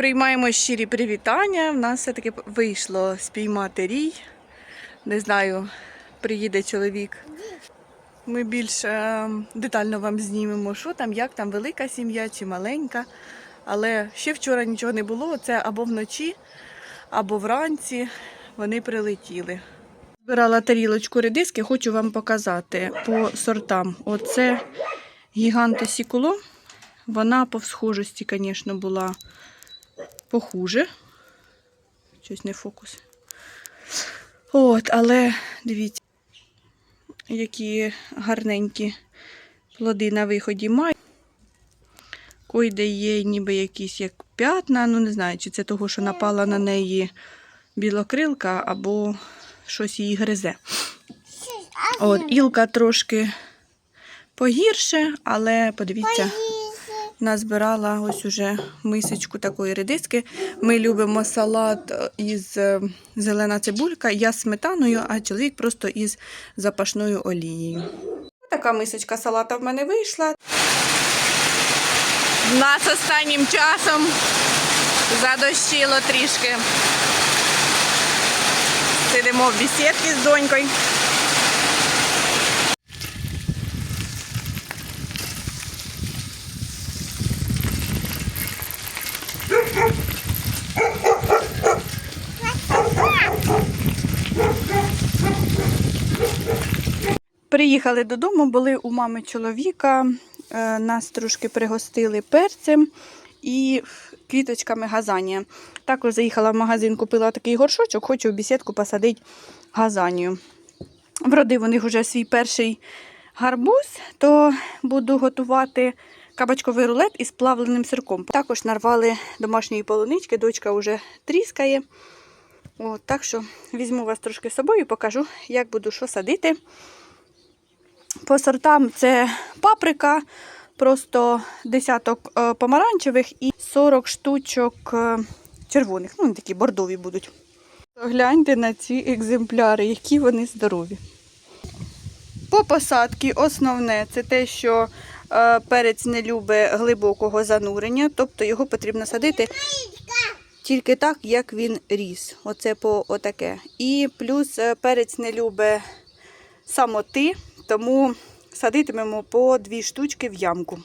Приймаємо щирі привітання. В нас все-таки вийшло спіймати рій. Не знаю, приїде чоловік. Ми більш е, детально вам знімемо, що там, як там, велика сім'я чи маленька. Але ще вчора нічого не було. Це або вночі, або вранці вони прилетіли. Збирала тарілочку редиски, хочу вам показати по сортам. Оце гігантосікуло. Вона по всхожості, звісно, була похуже. Щось не фокус. От, але дивіться, які гарненькі плоди на виході мають. Койде є ніби якісь як п'ятна, ну не знаю, чи це того, що напала на неї білокрилка, або щось її гризе. От, ілка трошки погірше, але подивіться, назбирала ось уже мисочку такої редиски. Ми любимо салат із е, зелена цибулька, я з сметаною, а чоловік просто із запашною олією. Така мисочка салата в мене вийшла. В нас останнім часом задощило трішки. Сидимо в бесідці з донькою. Приїхали додому, були у мами чоловіка, е, нас трошки пригостили перцем і квіточками газанія. Також заїхала в магазин, купила такий горшочок, хочу в бесідку посадити газанію. Вродив у них вже свій перший гарбуз, то буду готувати кабачковий рулет із плавленим сирком. Також нарвали домашньої полунички, дочка вже тріскає. От, так що візьму вас трошки з собою і покажу, як буду що садити. По сортам це паприка, просто десяток е, помаранчевих і 40 штучок е, червоних. Ну, такі бордові будуть. Гляньте на ці екземпляри, які вони здорові. По посадці основне це те, що е, перець не любить глибокого занурення, тобто його потрібно садити тільки так, як він ріс. Оце по отаке. І плюс перець не любить самоти, тому садитимемо по дві штучки в ямку.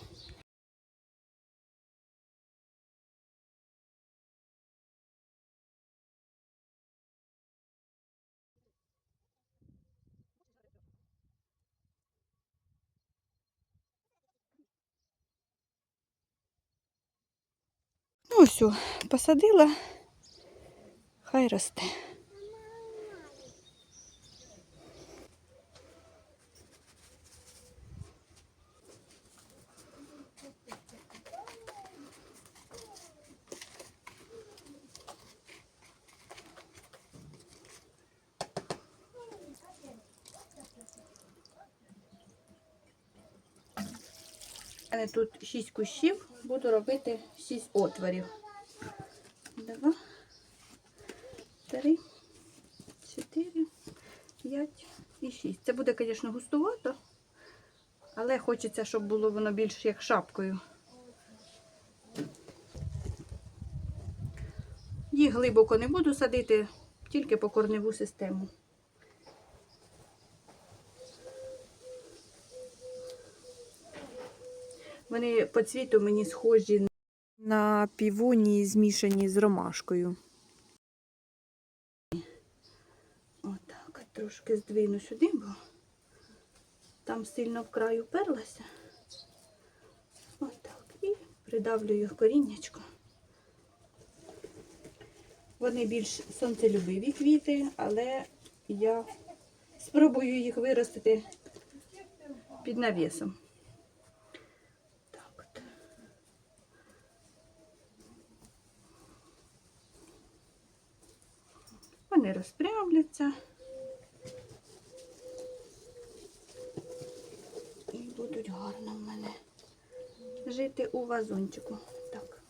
Ну, ось, посадила, хай росте. У мене тут 6 кущів, буду робити 6 отворів. Два, три, чотири, п'ять і шість. Це буде, звісно, густувато, але хочеться, щоб було воно більш як шапкою. Їх глибоко не буду садити, тільки по корневу систему. Вони по цвіту мені схожі на півоні, змішані з ромашкою. Отак, трошки здвину сюди, бо там сильно в край уперлася. Отак. І придавлю їх коріннячко. Вони більш сонцелюбиві квіти, але я спробую їх виростити під навісом. Так от. Вони розпрямляться. І будуть гарно в мене жити у вазончику. Так.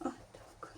Отак.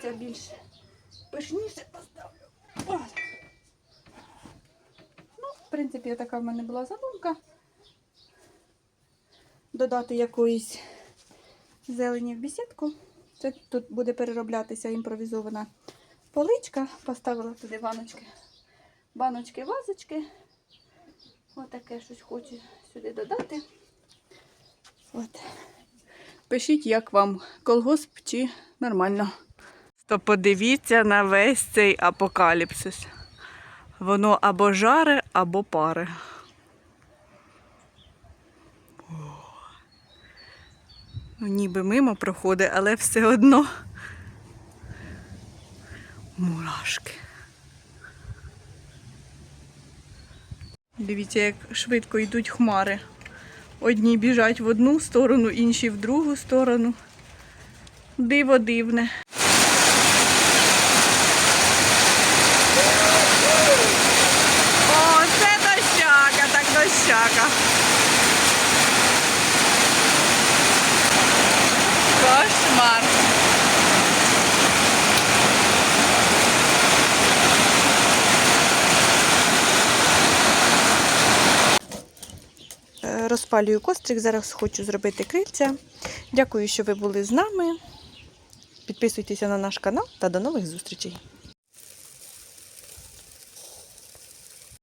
Кільця більш пишніше поставлю. От. Ну, в принципі, така в мене була задумка. Додати якоїсь зелені в бісідку. Це тут буде перероблятися імпровізована поличка. Поставила туди баночки, баночки, вазочки. Отаке щось хочу сюди додати. От. Пишіть, як вам колгосп чи нормально. То подивіться на весь цей апокаліпсис. Воно або жаре, або паре. О. Ну, ніби мимо проходить, але все одно мурашки. Дивіться, як швидко йдуть хмари. Одні біжать в одну сторону, інші в другу сторону. Диво дивне. О, це дощака, так. Кошмар. Е, Розпалюю кострик, зараз хочу зробити крильця. Дякую, що ви були з нами. Підписуйтеся на наш канал та до нових зустрічей.